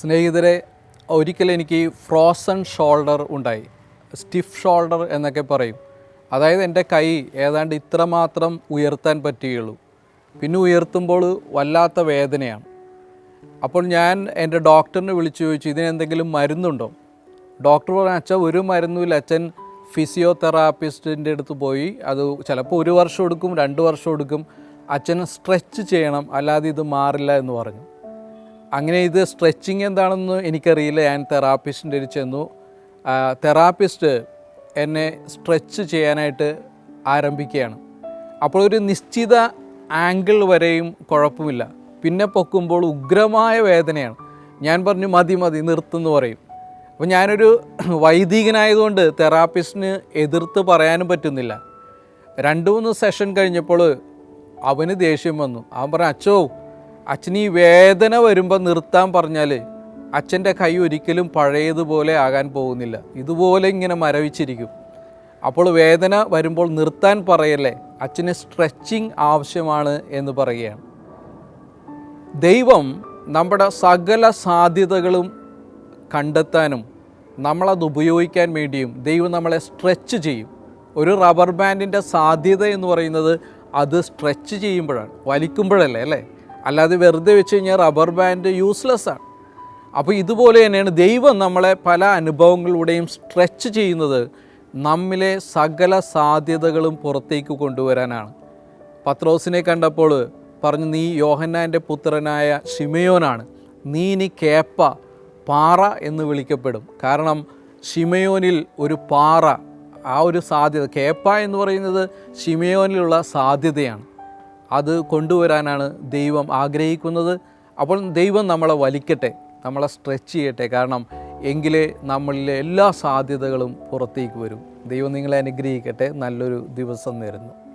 സ്നേഹിതരെ ഒരിക്കൽ എനിക്ക് ഫ്രോസൺ ഷോൾഡർ ഉണ്ടായി. സ്റ്റിഫ് ഷോൾഡർ എന്നൊക്കെ പറയും. അതായത് എന്റെ കൈ ഏതാണ്ട് ഇത്രമാത്രം ഉയർത്താൻ പറ്റുകയുള്ളൂ. പിന്നെ ഉയർത്തുമ്പോൾ വല്ലാത്ത വേദനയാണ്. അപ്പോൾ ഞാൻ എന്റെ ഡോക്ടറിനെ വിളിച്ചു ചോദിച്ചു ഇതിനെന്തെങ്കിലും മരുന്നുണ്ടോ? ഡോക്ടർ പറഞ്ഞു അച്ഛൻ ഒരു മരുന്നുമില്ല. അച്ഛൻ ഫിസിയോതെറാപ്പിസ്റ്റിന്റെ അടുത്ത് പോയി. അത് ചിലപ്പോൾ ഒരു വർഷം എടുക്കും രണ്ട് വർഷം എടുക്കും. അച്ഛൻ സ്ട്രെച്ച് ചെയ്യണം അല്ലാതെ ഇത് മാറില്ല എന്ന് പറഞ്ഞു. അങ്ങനെ ഇത് സ്ട്രെച്ചിങ് എന്താണെന്ന് എനിക്കറിയില്ല. ഞാൻ തെറാപ്പിസ്റ്റിന്റെ അടുത്ത് ചെന്നു. തെറാപ്പിസ്റ്റ് എന്നെ സ്ട്രെച്ച് ചെയ്യാനായിട്ട് ആരംഭിക്കുകയാണ്. അപ്പോൾ ഒരു നിശ്ചിത ആംഗിൾ വരെയും കുഴപ്പമില്ല. പിന്നെ പൊക്കുമ്പോൾ ഉഗ്രമായ വേദനയാണ്. ഞാൻ പറഞ്ഞു മതി മതി നിർത്തുന്നു പറയും. അപ്പോൾ ഞാനൊരു വൈദികനായതുകൊണ്ട് തെറാപ്പിസ്റ്റിന് എതിർത്ത് പറയാനും പറ്റുന്നില്ല. രണ്ട് മൂന്ന് സെഷൻ കഴിഞ്ഞപ്പോൾ അവന് ദേഷ്യം വന്നു. അവൻ പറഞ്ഞു അച്ഛോ അച്ഛന് ഈ വേദന വരുമ്പോൾ നിർത്താൻ പറഞ്ഞാൽ അച്ഛന്റെ കൈ ഒരിക്കലും പഴയതുപോലെ ആകാൻ പോകുന്നില്ല. ഇതുപോലെ ഇങ്ങനെ മരവിച്ചിരിക്കും. അപ്പോൾ വേദന വരുമ്പോൾ നിർത്താൻ പറയല്ലേ? അച്ഛന് സ്ട്രെച്ചിങ് ആവശ്യമാണ് എന്ന് പറയുകയാണ്. ദൈവം നമ്മുടെ സകല സാധ്യതകളും കണ്ടെത്താനും നമ്മളത് ഉപയോഗിക്കാൻ വേണ്ടിയും ദൈവം നമ്മളെ സ്ട്രെച്ച് ചെയ്യും. ഒരു റബ്ബർ ബാൻഡിന്റെ സാധ്യത എന്ന് പറയുന്നത് അത് സ്ട്രെച്ച് ചെയ്യുമ്പോഴാണ് വലിക്കുമ്പോഴല്ലേ അല്ലേ? അല്ലാതെ വെറുതെ വെച്ച് കഴിഞ്ഞാൽ റബ്ബർ ബാൻഡ് യൂസ്ലെസ് ആണ്. അപ്പോൾ ഇതുപോലെ തന്നെയാണ് ദൈവം നമ്മളെ പല അനുഭവങ്ങളിലൂടെയും സ്ട്രെച്ച് ചെയ്യുന്നത് നമ്മിലെ സകല സാധ്യതകളും പുറത്തേക്ക് കൊണ്ടുവരാനാണ്. പത്രോസിനെ കണ്ടപ്പോൾ പറഞ്ഞു നീ യോഹന്നാന്റെ പുത്രനായ ഷിമയോനാണ് നീ ഇനി കേപ്പ പാറ എന്ന് വിളിക്കപ്പെടും. കാരണം ഷിമയോനിൽ ഒരു പാറ ആ ഒരു സാധ്യത കേപ്പ എന്ന് പറയുന്നത് ഷിമയോനിലുള്ള സാധ്യതയാണ്. അത് കൊണ്ടുവരാനാണ് ദൈവം ആഗ്രഹിക്കുന്നത്. അപ്പോൾ ദൈവം നമ്മളെ വലിക്കട്ടെ. നമ്മളെ സ്ട്രെച്ച് ചെയ്യട്ടെ. കാരണം എങ്കിലേ നമ്മളിലെ എല്ലാ സാധ്യതകളും പുറത്തേക്ക് വരും. ദൈവം നിങ്ങളെ അനുഗ്രഹിക്കട്ടെ. നല്ലൊരു ദിവസം നേരുന്നു.